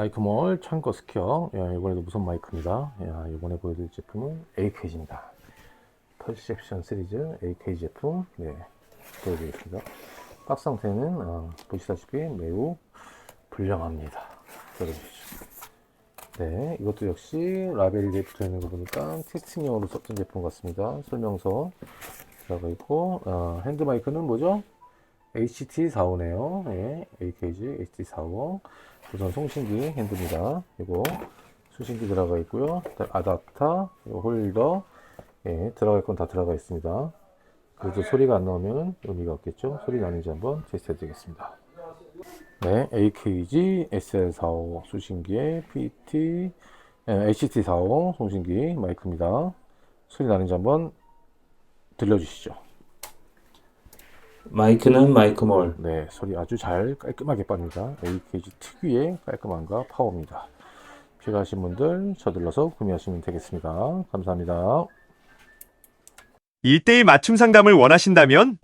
마이크몰 창고 스퀘어. 야, 이번에도 무선 마이크입니다. 야, 이번에 보여드릴 제품은 AKG입니다. 퍼셉션 시리즈 AKG 제품. 네, 보여드리겠습니다. 박스 상태는 어, 보시다시피 매우 불량합니다. 들어주시죠. 네, 이것도 역시 라벨이 붙어 있는 거 보니까 테스팅용으로 썼던 제품 같습니다. 설명서 들어가 있고, 어, 핸드 마이크는 뭐죠? HT45네요. 예, AKG HT45. 우선 송신기 핸드입니다. 이거 수신기 들어가 있고요. 아답터, 홀더, 예, 들어갈 건 다 들어가 있습니다. 그래도 소리가 안 나오면 의미가 없겠죠? 소리 나는지 한번 테스트 해드리겠습니다. 네, AKG SL45 수신기의 PT, HT45 송신기 마이크입니다. 소리 나는지 한번 들려주시죠. 마이크는 마이크 몰. 네, 소리 아주 잘 깔끔하게 빱니다. AKG 특유의 깔끔함과 파워입니다. 필요하신 분들 서둘러서 구매하시면 되겠습니다. 감사합니다. 1대1 맞춤 상담을 원하신다면